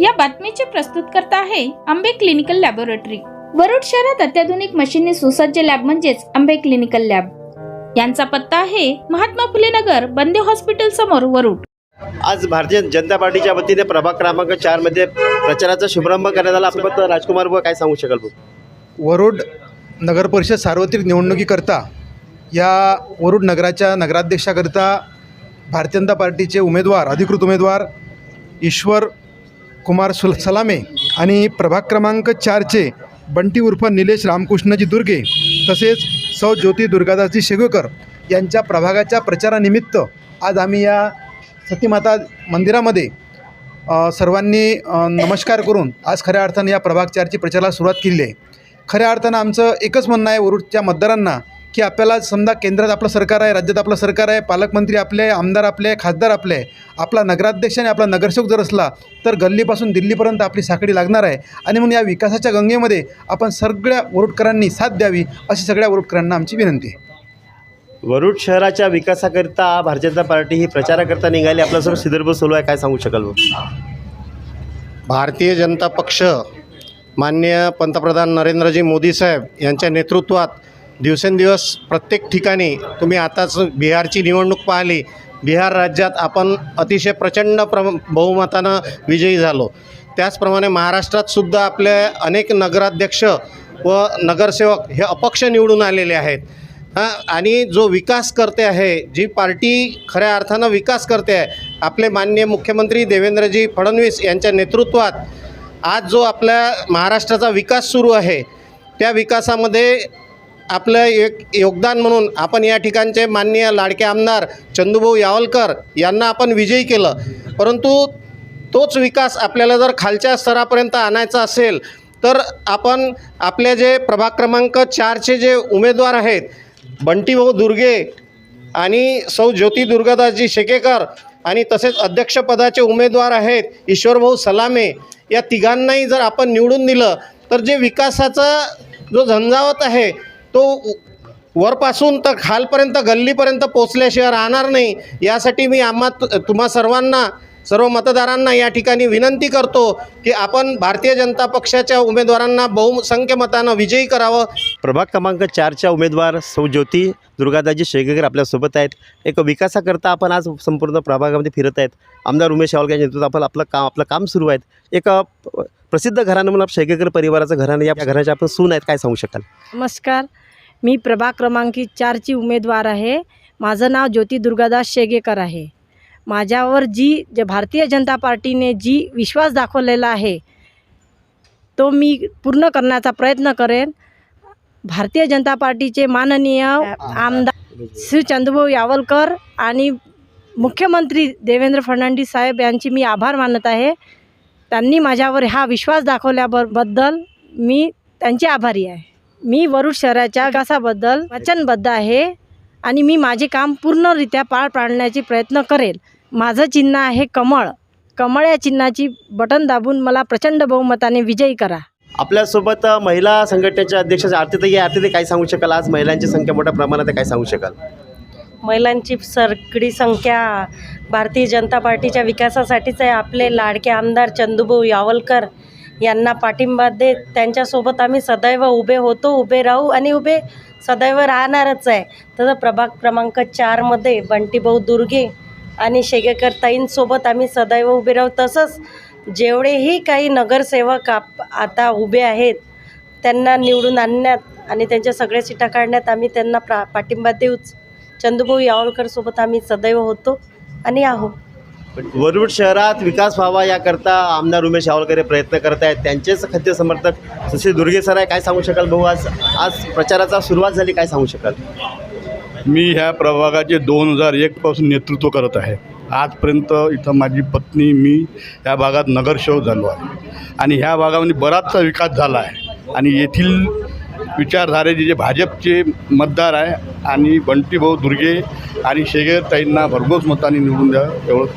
या बातमीचे प्रस्तुतकर्ता आहे आंबे क्लिनिकल लॅबोरेटरी. वरुड शहरात अत्याधुनिक मशीनने सुसज्ज लॅब म्हणजेच आंबे क्लिनिकल लॅब. यांचा पत्ता आहे महात्मा फुले नगर बंदे हॉस्पिटल समोर वरुड. आज भारतीय जनता पार्टीच्या वतीने प्रभाग क्रमांक चारमध्ये प्रचाराचा शुभारंभ करण्यात आला. आपल्याबद्दल राजकुमार काय सांगू शकाल भाऊ वरुड नगर परिषद सार्वत्रिक निवडणुकीकरता या वरुड नगराच्या नगराध्यक्षाकरिता भारतीय जनता पार्टीचे उमेदवार अधिकृत उमेदवार ईश्वर कुमार सुल सलामे आणि प्रभाग क्रमांक चारचे बंटी उर्फ निलेश रामकृष्णजी दुर्गे तसेच सौ ज्योती दुर्गादासजी शेगुकर यांच्या प्रभागाच्या प्रचारानिमित्त आज आम्ही या सतीमाता मंदिरामध्ये सर्वांनी नमस्कार करून आज खऱ्या अर्थानं या प्रभाग चारची प्रचाराला सुरुवात केली आहे. खऱ्या अर्थानं आमचं एकच म्हणणं आहे वरुडच्या मतदारांना की आपल्याला समजा केंद्रात आपलं सरकार आहे राज्यात आपलं सरकार आहे पालकमंत्री आपले आहे आमदार आपले आहे खासदार आपले आहे आपला नगराध्यक्ष आणि आपला नगरसेवक जर असला तर गल्लीपासून दिल्लीपर्यंत आपली साखळी लागणार आहे. आणि म्हणून या विकासाच्या गंगेमध्ये आपण सगळ्या वरुडकरांनी साथ द्यावी अशी सगळ्या वरुडकरांना आमची विनंती आहे. वरुड शहराच्या विकासाकरिता भारतीय जनता पार्टी ही प्रचाराकरता निघाली. आपल्यासोबत सिद्धर्भ सोलू आहे काय सांगू शकाल भाऊ भारतीय जनता पक्ष माननीय पंतप्रधान नरेंद्रजी मोदी साहेब यांच्या नेतृत्वात दिवसेंदिवस प्रत्येक ठिकाणी तुम्ही आताच बिहारची निवडणूक पाहिली बिहार राज्यात आपण अतिशय प्रचंड प्र बहुमतानं विजयी झालो. त्याचप्रमाणे महाराष्ट्रात सुद्धा आपले अनेक नगराध्यक्ष व नगरसेवक हे अपक्ष निवडून आलेले आहेत. हां आणि जो विकास करते आहे जी पार्टी खऱ्या अर्थानं विकास करते आहे आपले माननीय मुख्यमंत्री देवेंद्रजी फडणवीस यांच्या नेतृत्वात आज जो आपल्या महाराष्ट्राचा विकास सुरू आहे त्या विकासामध्ये आपलं एक योगदान म्हणून आपण या ठिकाणचे माननीय लाडके आमदार चंदूभाऊ यावलकर यांना आपण विजयी केलं. परंतु तोच विकास आपल्याला जर खालच्या स्तरापर्यंत आणायचा असेल तर आपण आपले जे प्रभाग क्रमांक चारचे जे उमेदवार आहेत बंटीभाऊ दुर्गे आणि सौ ज्योती दुर्गादासजी शेकेकर आणि तसेच अध्यक्षपदाचे उमेदवार आहेत ईश्वरभाऊ सलामे या तिघांनाही जर आपण निवडून दिलं तर जे विकासाचा जो झंझावत आहे तो वरपासून तर खालपर्यंत गल्लीपर्यंत पोचल्याशिवाय राहणार नाही. यासाठी मी आम्हा तुम्हा सर्वांना सर्व मतदारांना या ठिकाणी विनंती करतो की आपण भारतीय जनता पक्षाच्या उमेदवारांना बहुसंख्य मतानं विजयी करावं. प्रभाग क्रमांक चारच्या उमेदवार सौ ज्योती दुर्गादाजी शेगेकर आपल्यासोबत आहेत. एक विकासाकरता आपण आज संपूर्ण प्रभागामध्ये फिरत आहेत. आमदार उमेश यावलकर यांच्या नेतृत्वात आपण आपलं काम आपलं काम सुरू आहे एक प्रसिद्ध घराणं म्हणून शेगेकर परिवाराचं घराणं या घराच्या आपण सून आहेत काय सांगू शकाल? नमस्कार. मी प्रभाग क्रमांकी चारची उमेदवार आहे. माझं नाव ज्योती दुर्गादास शेगेकर आहे. माझ्यावर जी जे भारतीय जनता पार्टीने जी विश्वास दाखवलेला आहे तो मी पूर्ण करण्याचा प्रयत्न करेन. भारतीय जनता पार्टीचे माननीय आमदार श्री चंद्रभाऊ यावलकर आणि मुख्यमंत्री देवेंद्र फडणवीस साहेब यांची मी आभार मानत आहे. त्यांनी माझ्यावर हा विश्वास दाखवल्याबद्दल मी त्यांची आभारी आहे. मी वरुड शहराच्या विकासाबद्दल वचनबद्ध आहे आणि मी माझे काम पूर्णरित्या पार पाडण्याचे प्रयत्न करेल. माझं चिन्ह आहे कमळ. कमळ या चिन्हाची बटन दाबून मला प्रचंड बहुमताने विजयी करा. आपल्यासोबत महिला संघटनेच्या अध्यक्ष आरतीताई आहे. आरतीताई काय सांगू शकाल? आज महिलांची संख्या मोठ्या प्रमाणात आहे काय सांगू शकाल? महिलांची सगळी संख्या भारतीय जनता पार्टीच्या विकासासाठीच आहे. आपले लाडके आमदार चंदूभाऊ यावलकर यांना पाठिंबा देत त्यांच्यासोबत आम्ही सदैव उभे होतो उभे राहू आणि उभे सदैव राहणारच आहे. तसं प्रभाग क्रमांक चारमध्ये बंटीभाऊ दुर्गे आणि शेगेकर ताईंसोबत आम्ही सदैव उभे राहू. तसंच जेवढेही काही नगरसेवक आप आता उभे आहेत त्यांना निवडून आणण्यात आणि त्यांच्या सगळ्या सीटा काढण्यात आम्ही त्यांना प्रा पाठिंबा देऊच चंदूभाऊ यावलकरसोबत आम्ही सदैव होतो आणि आहो वरुड शहरात विकास व्हावा याकरता आमदार उमेश यावलकर प्रयत्न करत आहेत. त्यांचेच खाद्य समर्थक सुशील दुर्गे सर आहे. काय सांगू शकाल भाऊ? आज आज प्रचाराचा सुरुवात झाली. काय सांगू शकाल? मी ह्या प्रभागाचे दोन हजार एकपासून नेतृत्व करत आहे. आजपर्यंत इथं माझी पत्नी मी ह्या भागात नगरसेवक झालो आहे. आणि ह्या भागामध्ये बराचसा विकास झाला आहे. आणि येथील विचारधारेचे जे भाजपचे मतदार आहे आणि बंटीभाऊ दुर्गे आणि शेगेर ताईंना भरघोस मतांनी निवडून द्या. एवढंच.